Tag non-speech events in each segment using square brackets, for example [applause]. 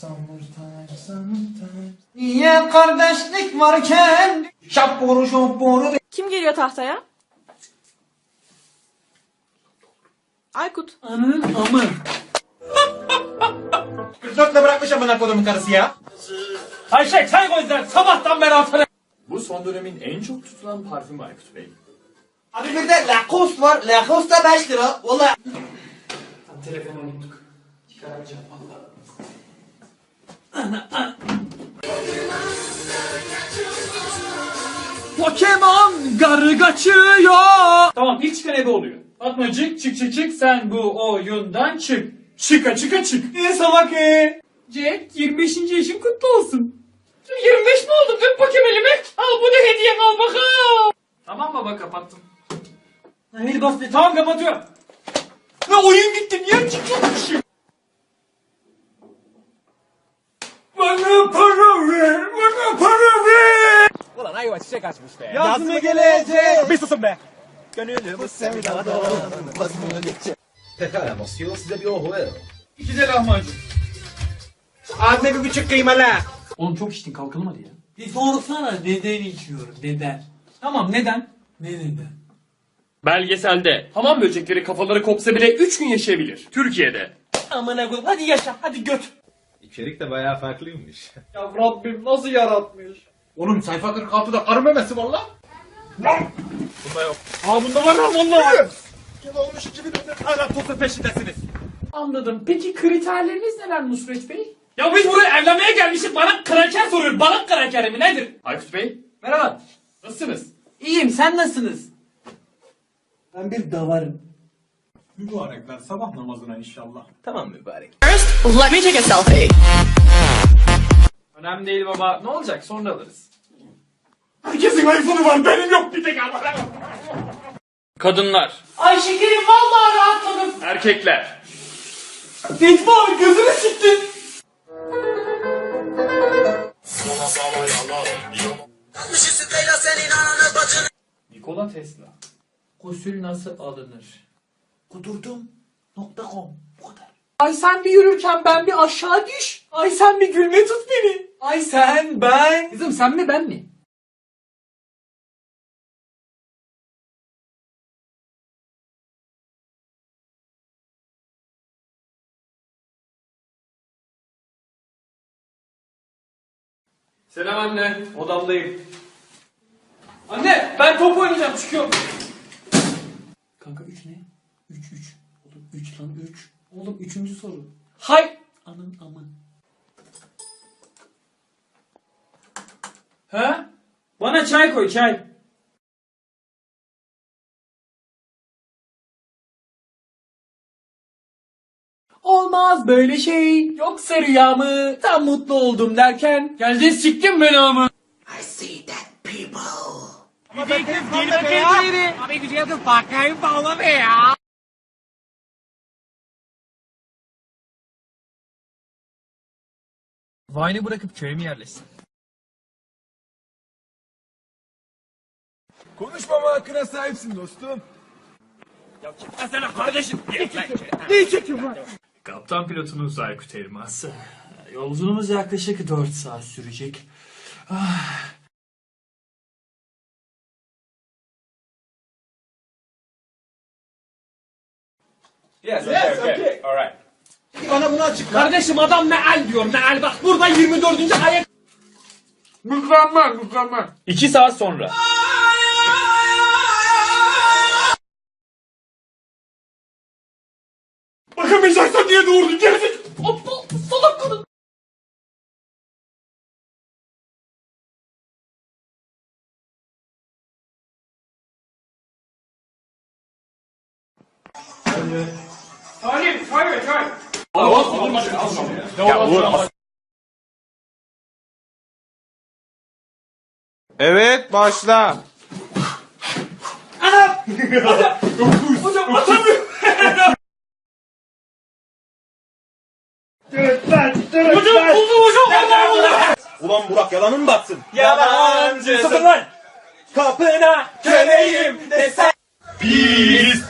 Summertime, summertime. Niye kardeşlik varken şapboru şapboru Kim geliyor tahtaya? Aykut. Ananın amı. 44 ile bırakmış amına kodumun karısı ya. Ayşe çay koydular sabahtan beri altına. Bu son dönemin en çok tutulan parfümü Aykut Bey. Abi bir de Lacoste var. Lacoste da 5 lira. Valla. Telefonu unuttuk. Pokemon garı kaçıyor. Tamam ilk çıkan ebe oluyor. Fatmacık çık çık çık sen bu oyundan çık. Çıka çıka çık. Ne salak e? Jack 25. yaşın kutlu olsun. 25 mi oldum? Öp bakayım elimi. Al bu da hediye al bakalım. Tamam baba kapattım. Hayır bas be. Tamam kapatıyorum. Ne oyun gitti niye çıkıyormuşum? Bana para ver, bana para ver. Yaz mı gelecek? Bir susun be. Pekala Mosyo size bir ohu verin. İki de lahmacun. Anne bir buçuk kıymalı. Oğlum çok içtin kalkalım hadi ya. Bir sorsana neden içiyorum neden? Tamam neden? Ne neden? Belgeselde hamam böcekleri kafaları kopsa bile 3 gün yaşayabilir. Türkiye'de. Amına koyayım hadi yaşa hadi göt. İçerik de bayağı farklıymış. [laughs] Ya Rabbim nasıl yaratmış? Oğlum sayfa 46'da karı memesi var lan. Aa bunda var lan valla. Kim olmuş 2014 hala topu peşindesiniz. Anladım. Peki kriterleriniz neler Nusret Bey? Ya biz buraya evlenmeye gelmişiz bana kraker soruyor. Balık krakeri mi nedir? Aykut Bey, Merhaba. nasılsınız? İyiyim sen nasılsınız? Ben bir davarım. Mübarekler sabah namazına inşallah. Tamam mübarek. Let me take a selfie. Önemli değil baba. Ne olacak? Sonra alırız. Herkesin iPhone'u var benim yok bir tek ama. Kadınlar, Ay şekerim vallahi rahatladım. erkekler. Necmi abi gözünü siktin. Nikola Tesla. Gusül nasıl alınır? Kudurdum. Nokta com. Bu kadar. Ay sen bir yürürken ben bir aşağı düş. Ay sen bir gülme tut beni. Ay sen ben. Kızım sen mi ben mi? Selam anne. Odamdayım. Anne ben top oynayacağım çıkıyorum. Kanka 3 ne? 3 3. Oğlum 3 lan 3. Oğlum 3. soru. Hay. Anın amın. Ha? Bana çay koy çay. Olmaz böyle şey. Yoksa rüya mı? Tam mutlu oldum derken. Geldin siktin beni ama. I see that people. Vine'ı bırakıp köye mi yerleşsin? Konuşmama hakkına sahipsin dostum. Kaptan pilotunuz Aykut Elmas. Yolculuğumuz yaklaşık 4 saat sürecek. Yes, okay, okay. Alright. Bana bunu açıkla. Kardeşim adam meal diyor meal bak burada 24. ayet. Mükemmel, mükemmel. 2 saat sonra. Bakamayacaksan niye doğurdun gerizek? Aptal salak kadın. Salim, çay ver çay. Ya vur. Evet başla. Hocam atamıyorum. Hocam buldum hocam. Vallahi buldum. Ulan Burak yalanın batsın. Yalancı. Sıfır lan. Kapına köleyim desen. Pis.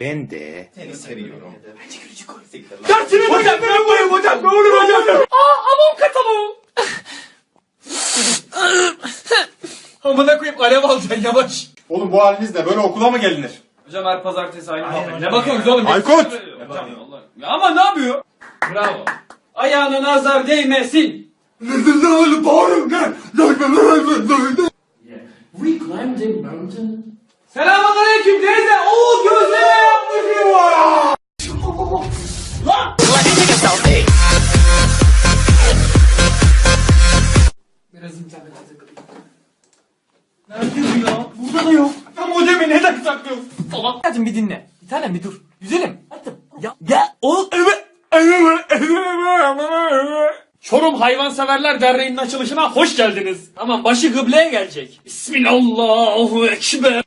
Ben de seni seviyorum. Dersini hocam ben buyum hocam ne olur hocam. Aa amon kataloğu. Amına koyayım alev alacaksın yavaş. Oğlum bu halinizle böyle okula mı gelinir? Hocam her pazartesi aynı muhabbet. Ne bakıyorsunuz oğlum? Aykut! Ya ama ne yapıyor? Bravo. Ayağına nazar değmesin. We climbed a mountain. Selamun aleyküm teyze. Oo gözleme yapmış ya. Let me take a selfie. Biraz internete takılayım. Nerede bu ya? Burada da yok. Ya modemi neden saklıyorsun? Salak. Hadi bir dinle. Bir tanem bir dur. Güzelim. Hadi. Ya ya o Çorum Hayvanseverler Derneği'nin açılışına hoş geldiniz. Tamam başı kıbleye gelecek. Bismillahü Ekber.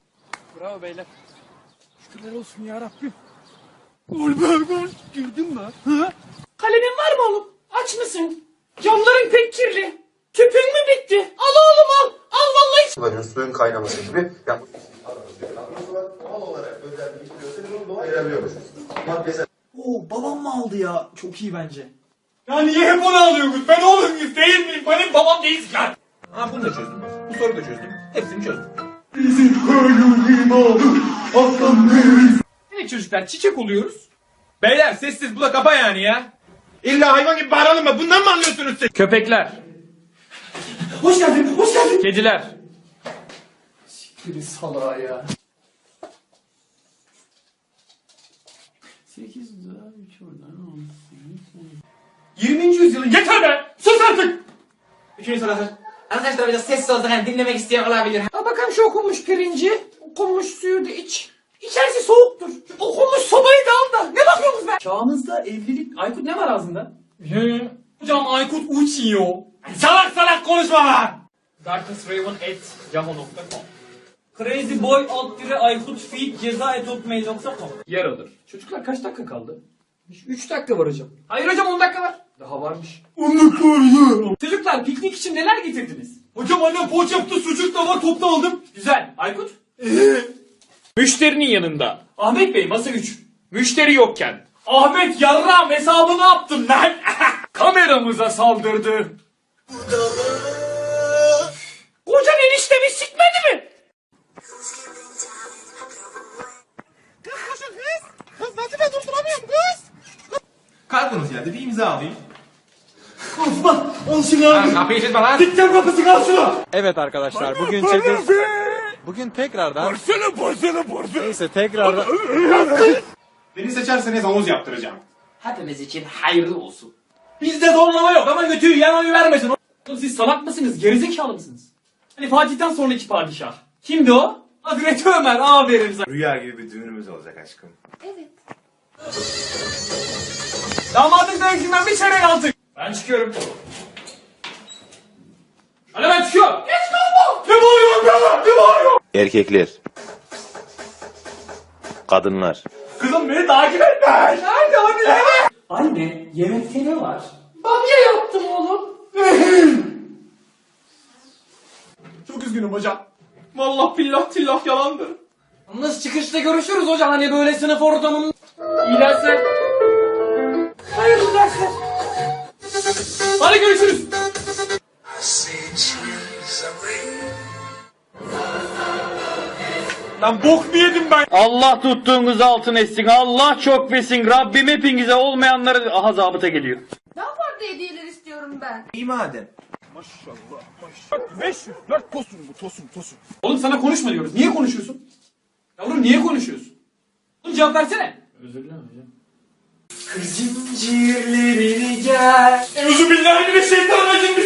Kalemin var mı oğlum? Aç mısın? Camların pek kirli. Tüpün mü bitti? Al oğlum al. Al vallahi. kullanıyoruz suyun kaynaması gibi. Yani doğal olarak özel bir onu ayırabiliyoruz. Oo babam mı aldı ya? Çok iyi bence. Ya niye hep onu alıyorsunuz? Ben oğlum muyum değil miyim? Benim babam değiliz ya. Ha bunu da çözdüm. Bu soruyu da çözdüm. Hepsini çözdüm. Evet çocuklar çiçek oluyoruz. Beyler sessiz bu da kapa yani ya. İlla hayvan gibi bağıralım mı? Bundan mı anlıyorsunuz siz? Köpekler. Hoş geldin, hoş geldin. Kediler. Biri salağa ya. 8 daha 3 oradan 20. yüzyılın yeter be! Sus artık! Üçüncü soru. Arkadaşlar biraz sessiz olsak hani dinlemek isteyen olabilir. Al bakalım şu okunmuş pirinci. Okunmuş suyu da iç. İçerisi soğuktur. Okunmuş sobayı da al da. Ne bakıyorsunuz be? Çağımızda evlilik... Aykut ne var ağzında? Hocam Aykut uçuyor. Salak salak konuşma lan. darknessraven.yahoo.com Crazy boy alt dire Aykut feed ceza et hotmail.com Yer alır. Çocuklar kaç dakika kaldı? 3 dakika var hocam. Hayır hocam 10 dakika var. Daha varmış. Çocuklar piknik için neler getirdiniz? Hocam annem poğaça yaptı sucuk da var topta aldım. Güzel. Aykut? Müşterinin yanında. Ahmet Bey masa 3. Müşteri yokken. Ahmet yarram hesabını yaptın lan. [laughs] Kameramıza saldırdı. Kocan eniştemi sikmedi mi? Kartınız geldi bir imza alayım. Al şunu abi. Kapıyı çizme lan. Dikten kapısını al şunu. Evet arkadaşlar bugün çekiş... Bugün tekrardan... Neyse tekrardan... Beni seçerseniz havuz yaptıracağım. Hepimiz için hayırlı olsun. Bizde zorlama yok ama götüyü yan oyu vermesin. Oğlum siz salak mısınız? Gerizekalı mısınız? Hani Fatih'ten sonraki padişah. Kimdi o? Hazreti Ömer aferin sana. Rüya gibi bir düğünümüz olacak aşkım. Damadın dövüşünden bir çeyrek aldık. Ben çıkıyorum. Çıkıyorum. Geç kalma. Ne bağırıyorsun be? Ne bağırıyorsun? Erkekler. Kadınlar. Kızım beni takip etme. Nerede hadi yemek? Anne yemekte ne var? Bamya yaptım oğlum. [laughs] Çok üzgünüm hocam. Vallahi billah tillah yalandır. Yalnız çıkışta görüşürüz hocam hani böyle sınıf ortamının... İyi dersler. Hayırlı dersler. Hadi görüşürüz. Lan bok mu yedim ben? Allah tuttuğunuz altın etsin. Allah çok versin. Rabbim hepinize olmayanları... Aha zabıta geliyor. Daha farklı hediyeler istiyorum ben. İyi madem. Oğlum sana konuşma diyoruz. Niye konuşuyorsun? Yavrum niye konuşuyorsun? Cevap versene. Özür dilerim hocam. Zincirlerini gel. Euzubillahimineşşeytanirracim.